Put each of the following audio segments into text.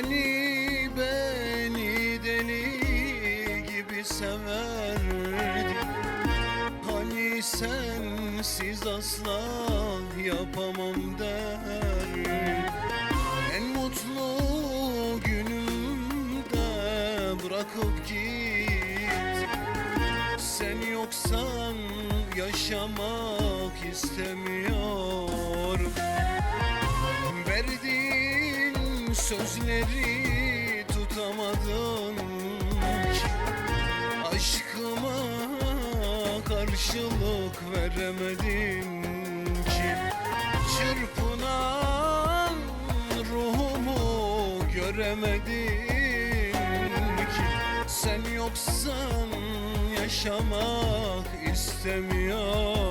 Hani beni deli gibi severdin Hani sensiz asla yapamam derdin En mutlu günümde bırakıp git. Sen yoksan yaşamak istemiyorum sözleri tutamadın ki Aşkıma karşılık veremedin ki. Çırpınan ruhumu göremedin ki. Sen yoksan yaşamak istemiyorum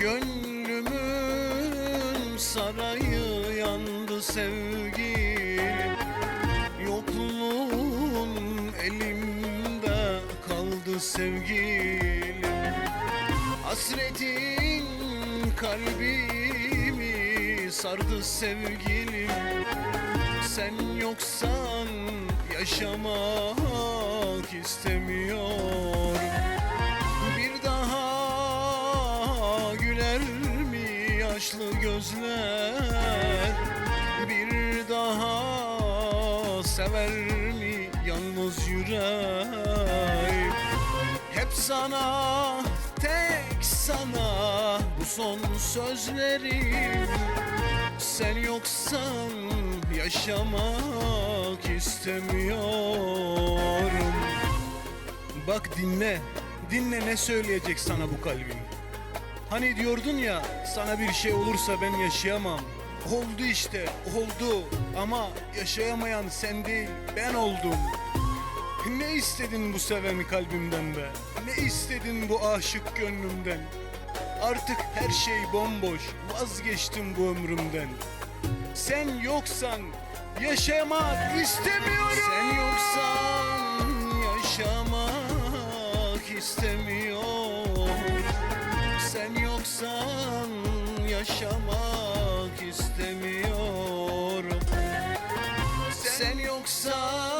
Gönlümün sarayı yandı sevgilim Yokluğun elimde kaldı sevgilim Hasretin kalbimi sardı sevgilim Sen yoksan yaşamak istemiyorum yaşlı gözler Bir daha sever mi yalnız yürek Hep sana, tek sana bu son sözlerim. Sen yoksan yaşamak istemiyorum. Bak dinle, dinle ne söyleyecek sana bu kalbim. Hani diyordun ya, sana bir şey olursa ben yaşayamam. Oldu işte, oldu. Ama yaşayamayan sen değil, ben oldum. Ne istedin bu seven kalbimden be? Ne istedin bu aşık gönlümden? Artık her şey bomboş, vazgeçtim bu ömrümden. Sen yoksan yaşamak istemiyorum. Sen yoksan yaşamak istemiyorum. Sen yoksan